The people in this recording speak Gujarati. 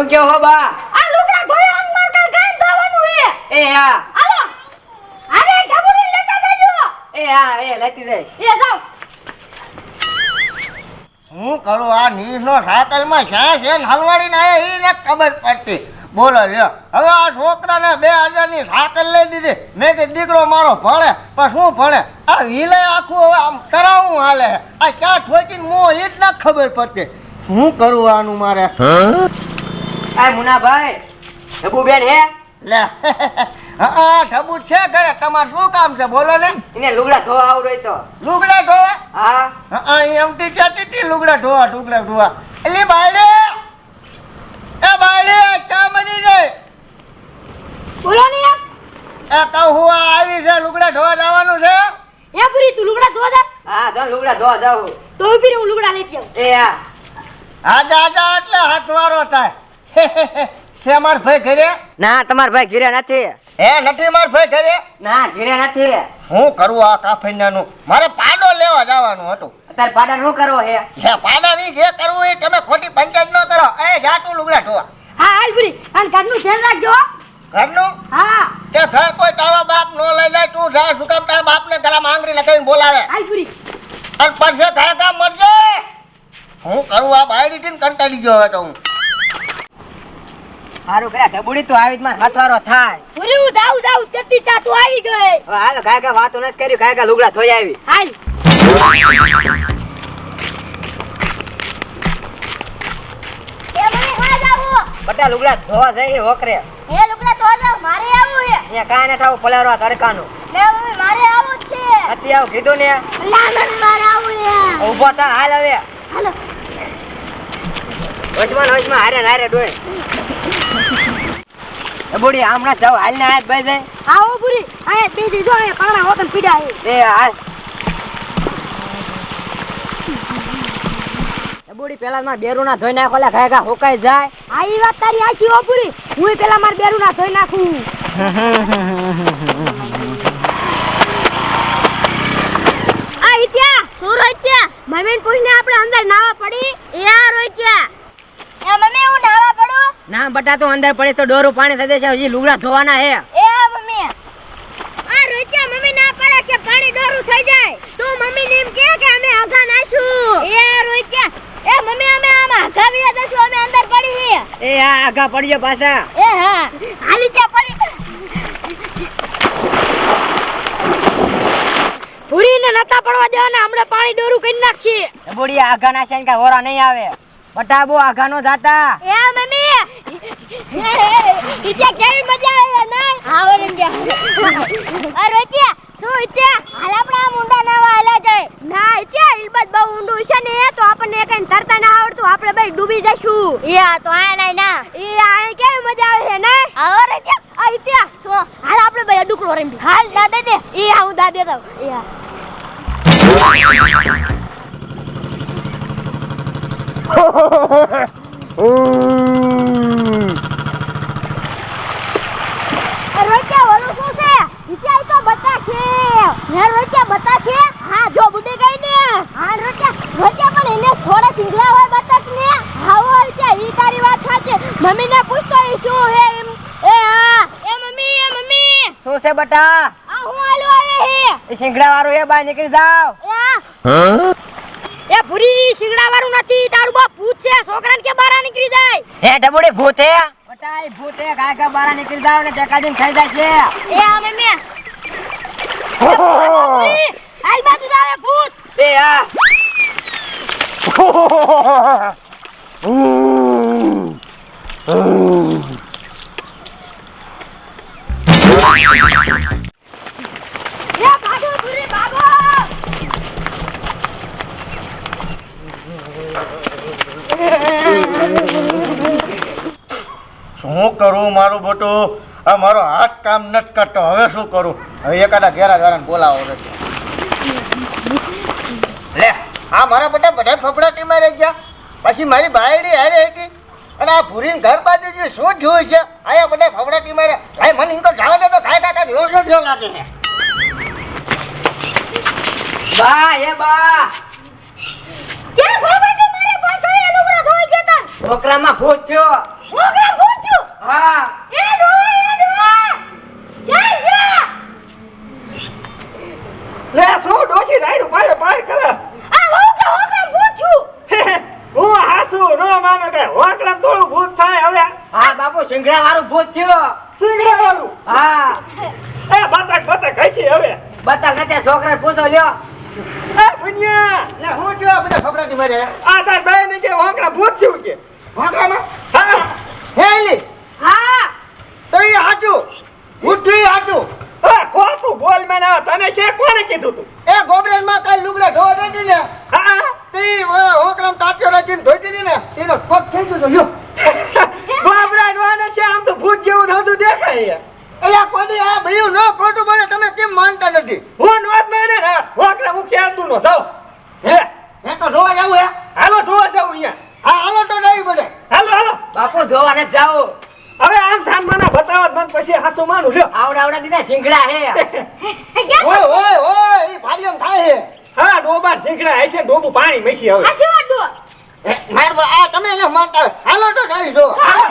શું કહો હો બા? આ લુગડા ધોયો અંગ માર કાલ ગામ જવાનું હે? એ હા. હાલો. અરે ઢબુડી લેતા જાજો. એ હા એ લેતી જઈશ એ જાઓ. હું કરું? આ નીસનો સાયકલમાં ક્યાં છે ને હલવાડીને આયા એ ને ખબર પડતી. બોલો લ્યો. હવે આ છોકરાને બે હજારની સાયકલ લઈ દીધી. મેં કે દીકરો મારો ભણે પણ શું ભણે? આ વિલે આખું હવે આમ કરાવું હાલે આ ક્યાં ઠોકીને મો એ જ ના ખબર પડતી. શું કરું આનું મારે? આ મુનાભાઈ ઢબુ બેન હે? લે હા ઢબુ છે ઘરે. તમારે શું કામ છે? બોલો ને. એને લુગડા ધોવા આવડો તો. લુગડા ધોવા? હા. હા એમ ટી કહેતી હતી લુગડા ધોવા લુગડા ધોવા. એલી બાયડે એ બાયડે ચા બની જાય. બોલો ને એ કહું હું આવી છે લુગડા ધોવા જવાનું છે. એ પૂરી તું લુગડા ધોવા જા. હા જો લુગડા ધોવા જાવ તો ઊભી હું લુગડા લેતી આવું. એ હા. આજા આજા એટલે હાથવારો થાય. છે માર ભાઈ ઘરે? ના તમાર ભાઈ ઘરે નથી. હે નથી માર ભાઈ ઘરે? ના ઘરે નથી. હું કરું આ કાફેનાનું? મારે પાડો લેવા જવાનું હતું. અત્યારે પાડા શું કરવો હે? હે પાડાની જે કરવું એ તમે ખોટી પંચાયત ન કરો. એ જા તું લુગડા ધોવા. હા હાલ પૂરી અન ઘરનું ધ્યાન રાખજો. ઘરનું? હા. તે ઘર કોઈ તારો બાપ નો લઈ જાય તું જા શું કામ તારા બાપને ગળામાં આંગળી લગાવીને બોલાવે. હાલ પૂરી અન પછી ઘરે કામ મરજે. હું કરું આ બાયડી થી કંટાળી ગયો હતો હું. સારું કર્યા ઢબુડી તો આવી જ માર હાથવારો થાય. પૂરી હું જાઉં જાઉં તેતી ચા તું આવી ગઈ. હવે હાલો કાય કાંઈ વાતો નથી કરી કાય કાય લુગડા ધોઈ આવી. હાલ. એ મને ખા જાવું. બટા લુગડા ધોવા જાય હોકરે. એ લુગડા ધોવા જાવ મારે આવું હે અહીંયા કાંઈ નથી આવું પલારવા તડકાનું. લે મમ્મી મારે આવું છે. નથી આવું કીધું ને. ના મને મારે આવું હે ઊભો થા હાલ હવે. હાલો. વચમાં ને હારે હારે ડોય. બુડી હમણાં જાવ હાલ ને આયત ભાઈ જાય. આવો પૂરી આયા બે દીધો આયા પાણા હોતન પીડા હે. એ હાલ. એ બુડી પેલા માર બેરું ના ધોઈ નાખો લે ઘા હોકાઈ જાય. આ ઈ વાત તારી આછી ઓ પૂરી હું પેલા માર બેરું ના ધોઈ નાખું. આ ઈત્યા શું રોચ્યા મમ્મી પૂછને આપણે અંદર નાવા પડી? એ આ રોચ્યા એ મમ્મી હું નાવા પડું ના બટા તો અંદર પડે તો ડોરું પાણી થઈ જશે હજી લુગડા ધોવાના હે એ મમ્મી. આ રોચ્યા મમ્મી ના પડે કે પાણી ડોરું થઈ જાય. તું મમ્મી ને એમ કે કે અમે આઘા નાશું એ રોચ્યા એ મમ્મી અમે આમાં આઘા વિયા દશું અમે અંદર પડી હી એ આ આઘા પડજો પાછા. એ હા. હાલી ક્યાં પડી. પૂરીને નતા પડવા દેવાના. હમણાં પાણી ડોરું કરી નાખશે બોડી આઘા ના છે. કઈ ઓરા નહીં આવે. બટા આઘાનો જાતા. એ મમ્મી! ઇત્યા કેવી મજા આવે ના? હા ગયા અરે રોટિયા શું ઇત્યા હાલ આપણા આમ ના વાલા જાય. ના ઇત્યા ઇલબત બહુ ઊંડું છે ને તો આપણને કઈ તરતા ના આવડતું. આપણે ભાઈ ડૂબી જશું એ આ તો આ નહીં ના. એ આ કેવી મજા આવે છે ના? આવરે રોટિયા આ ઇત્યા શું? હાલ આપણે ભાઈ ડુકડો રેમ હાલ દાદા દે. એ આ હું દાદે દઉં. એ આ રોટિયા ઓલું શું છે વિચાર તો બતા છે ને રોટિયા બતા છે હા જો બુડી ગઈ ને હા રોટિયા રોટિયા પણ એને થોડા સિંગલા હોય બતક ને હા હોય વિચાર ઈ તારી વાત સાચી મમ્મી ને પૂછતો શું હે એમ એ હા એ મમ્મી એ મમ્મી શું છે બટા? આ હું આલુ આવે હે? એ શિંગડા વાળું એ બાય નીકળી જાવ એ વાળું નથી તારું બાપ ભૂત છે છોકરાને કે બારા નીકળી જાય? હે ડબુડી ભૂત હે? બટા એ ભૂત હે ઘાય બારા નીકળી જાવ ને ચકાદીને ખાઈ જાય છે. એ આ મમ્મી. આઈ બાજુ આવે ભૂત. એ હા. એ શું કરું મારું બટું? આ મારો હાથ કામ નથી કરતો. હવે શું કરું? હવે એકાદા ઘેરા ઘેરા બોલાવો રે લે આ મારા બધા બધા ફફડાટી મારે ગયા. પછી મારી બાયડી હારે હતી. અને આ ભૂરીને ઘર બાજુ જે શું જોયું છે? આયા બધા ફફડાટી મારે ભાઈ મને ઇન્કો જાવ દે તો ખાય કાકા જોર જોર જોર લાગે છે. બા એ બા. કે ગોબરને મારે પાછા એ લુગડા ધોઈ ગયા તા છોકરામાં ભૂત થયો. ભૂચ્યું હા. એ ડોહા એ ડોહા જય જય લે શું ડોશી રાયડું પાડે પાડ કરે? આ ઓગળા ઓગળા ભૂચ્યું હું હાસુ નો માનો કે હોકડા થોડું ભૂત થાય હવે. હા બાપુ સિંગડા વાળું ભૂત થયો. સિંગડા વાળું હા. એ બતક બતક હશે હવે. બતા નથી છોકરા પૂછો લ્યો. એ ભુનિયા. લે હું થયો? બધા છોકરાથી મારે. આ તાર બે ને કે હોકડા ભૂત થયું કે વાંકામાં હા હેલી હા તો એ હાચું બુદ્ધિ હાચું હા ખોટું બોલ મને તને એ ગોબરેલમાં કાલ લુગડા ધોવા દે ને હા. તે હોકરામ ટાટ્યો રાખીને ધોઈ દીધી ને એનો પગ થઈ ગયો તો લ્યો. ગોબરા નોને છે આમ તો ભૂત જેવું થતું દેખાય એલા કોઈ આ ભયું ન ખોટું બોલે તમે કેમ માનતા નથી? હું નોત માને ને હું ક્યાં નો જાઉં? હે હે તો જોવા જાવું હે? હાલો જોવા અહીંયા. હા હાલો તો નહીં પડે હાલો હાલો. બાપુ જોવા ને જાઓ. હવે આમ થાન મને બતાવત મન પછી હાસુ માનું લ્યો. આવડા આવડા દીધા સિંગડા હે. ઓય. ડોબા ઠીકડા હશે ડોબું પાણી મેસી હવે. આ શું ડો મારવા આ તમે હાલો તો નહીં જો. હાલો